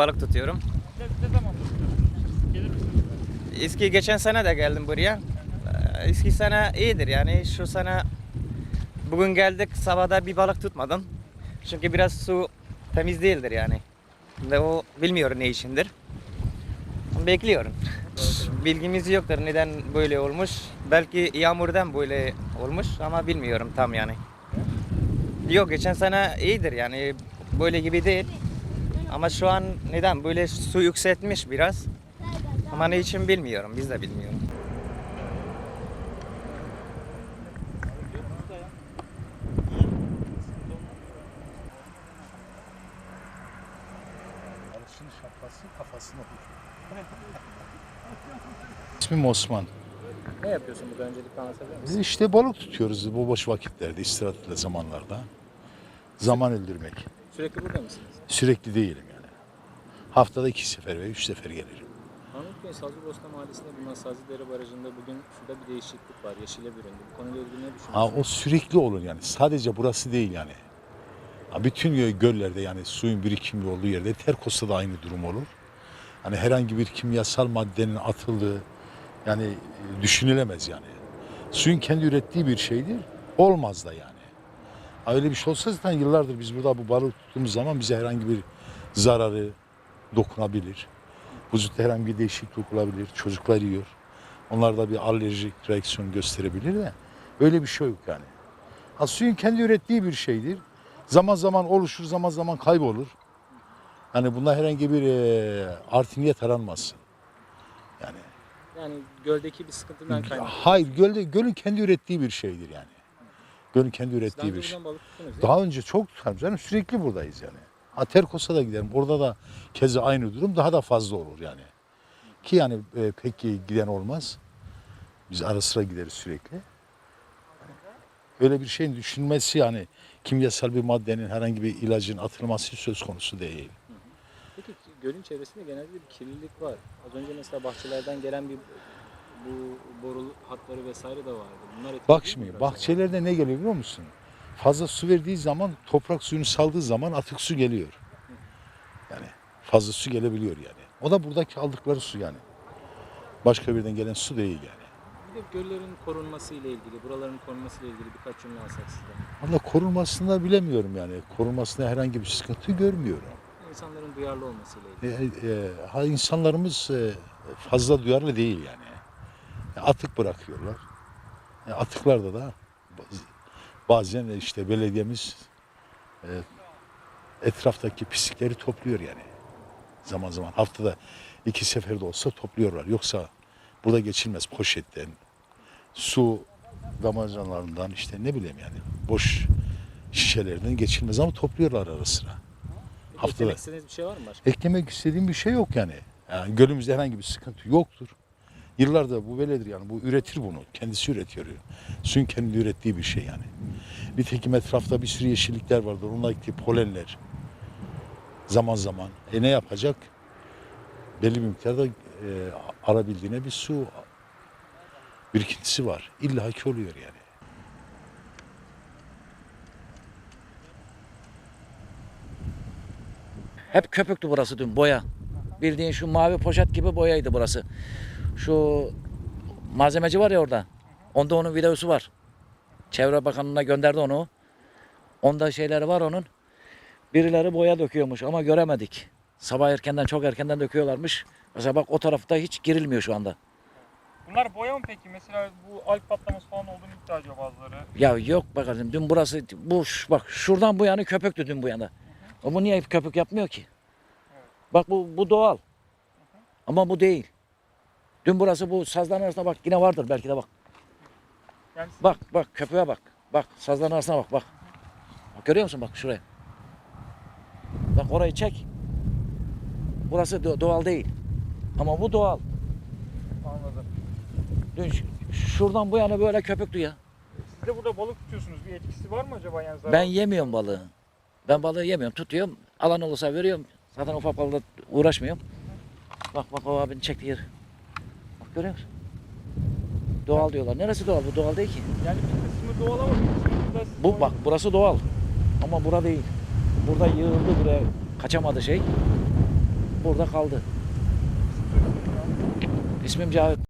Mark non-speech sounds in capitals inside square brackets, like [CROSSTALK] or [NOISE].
balık tutuyorum. Ne, ne zaman? Gelir misiniz? Eski geçen sene de geldim buraya. Ee, Eski sene iyidir yani şu sene bugün geldik sabahda bir balık tutmadım. Çünkü biraz su temiz değildir yani. Ve o bilmiyorum ne işindir. Bekliyorum. Bilgimiz yoktur neden böyle olmuş. Belki yağmurdan böyle olmuş ama bilmiyorum tam yani. Yok geçen sene iyidir yani böyle gibi değil. Ama şu an neden böyle su yükseltmiş biraz. Ama ne için bilmiyorum biz de kafasına [LAUGHS] İsmim Osman. Ne yapıyorsun burada öncelikle anlatabilir misin? Biz işte balık tutuyoruz bu boş vakitlerde, istirahatli zamanlarda. Zaman öldürmek. Sürekli burada mısınız? Sürekli değilim yani. Haftada iki sefer ve üç sefer gelirim. Arnavutköy Sazlıbosna Mahallesi'nde bulunan Sazlıdere Barajı'nda bugün suda bir değişiklik var. Yeşile büründü. Bu konuyla ilgili ne düşünüyorsunuz? Ha, o sürekli olur yani. Sadece burası değil yani. Ha, bütün gö- göllerde yani suyun birikimi olduğu yerde Terkos'ta da aynı durum olur. Hani herhangi bir kimyasal maddenin atıldığı yani e, düşünülemez yani. Suyun kendi ürettiği bir şeydir. Olmaz da yani. Öyle bir şey olsa zaten yıllardır biz burada bu balık tuttuğumuz zaman bize herhangi bir zararı dokunabilir. Vücutta herhangi bir değişiklik olabilir. Çocuklar yiyor. Onlar da bir alerjik reaksiyon gösterebilir de öyle bir şey yok yani. Ha, suyun kendi ürettiği bir şeydir. Zaman zaman oluşur, zaman zaman kaybolur. Yani bunda herhangi bir e, artı niyet aranmaz. Yani Yani göldeki bir sıkıntıdan kaynaklı. hayır gölde gölün kendi ürettiği bir şeydir yani. Gölün kendi ürettiği bir şey. Daha önce çok tutarım canım sürekli buradayız yani. Ha Terkos'a da giderim. Orada da keza aynı durum daha da fazla olur yani. Ki yani e, pek giden olmaz. Biz ara sıra gideriz sürekli. Öyle bir şeyin düşünmesi yani kimyasal bir maddenin herhangi bir ilacın atılması söz konusu değil. Peki gölün çevresinde genelde bir kirlilik var. Az önce mesela bahçelerden gelen bir bu boru hatları vesaire de vardı. Bunlar Bak şimdi bahçelerde ne geliyor biliyor musun? Fazla su verdiği zaman toprak suyunu saldığı zaman atık su geliyor. Yani fazla su gelebiliyor yani. O da buradaki aldıkları su yani. Başka birden gelen su değil yani. Bir de göllerin korunması ile ilgili, buraların korunması ile ilgili birkaç cümle alsak sizden. Valla korunmasını da bilemiyorum yani. Korunmasında herhangi bir sıkıntı görmüyorum. İnsanların duyarlı olması ile ilgili. E, e, ha, insanlarımız e, fazla duyarlı değil yani. Atık bırakıyorlar. Atıklarda da baz- bazen işte belediyemiz e, etraftaki pislikleri topluyor yani. Zaman zaman haftada iki sefer de olsa topluyorlar. Yoksa burada geçilmez poşetten, su damacanalarından işte ne bileyim yani boş şişelerden geçilmez ama topluyorlar ara sıra. Peki Haftada. eklemek istediğiniz bir şey var mı başka? Eklemek istediğim bir şey yok yani. yani gölümüzde herhangi bir sıkıntı yoktur. Yıllarda bu böyledir yani. Bu üretir bunu. Kendisi üretiyor. Suyun kendi ürettiği bir şey yani. Nitekim etrafta bir sürü yeşillikler vardır. Onlar ektiği polenler. Zaman zaman. E ne yapacak? Belli bir miktarda e, arabildiğine bir su birikintisi var. İlla ki oluyor yani. Hep köpüktü burası dün boya. Bildiğin şu mavi poşet gibi boyaydı burası. Şu malzemeci var ya orada. Onda onun videosu var. Çevre Bakanlığı'na gönderdi onu. Onda şeyleri var onun. Birileri boya döküyormuş ama göremedik. Sabah erkenden çok erkenden döküyorlarmış. Mesela bak o tarafta hiç girilmiyor şu anda. Bunlar boya mı peki? Mesela bu alg patlaması falan olduğunu iddia ediyor bazıları. Ya yok bakalım dün burası bu bak şuradan bu yana köpüktü dün bu yana. Ama bu niye köpük yapmıyor ki? Bak bu bu doğal. Ama bu değil. Dün burası bu sazların arasında bak yine vardır belki de bak. Yani Bak bak köpüğe bak. Bak sazların arasına bak bak. Bak görüyor musun bak şuraya. Bak orayı çek. Burası do- doğal değil. Ama bu doğal. anladım. Dün şuradan bu yana böyle köpüktü ya. Siz de burada balık tutuyorsunuz. Bir etkisi var mı acaba yani zarar? Ben yemiyorum balığı. Ben balığı yemiyorum. Tutuyorum. Alan olursa veriyorum. Zaten ufak balıkla uğraşmıyorum. Bak bak o abinin çektiği yer. Görüyor musun? Doğal diyorlar. Neresi doğal? Bu doğal değil ki. Yani bir kısmı doğal ama bir kısmı da Bu bak burası doğal. Ama bura değil. Burada yığıldı buraya. Kaçamadı şey. burada kaldı. İsmim Cavit.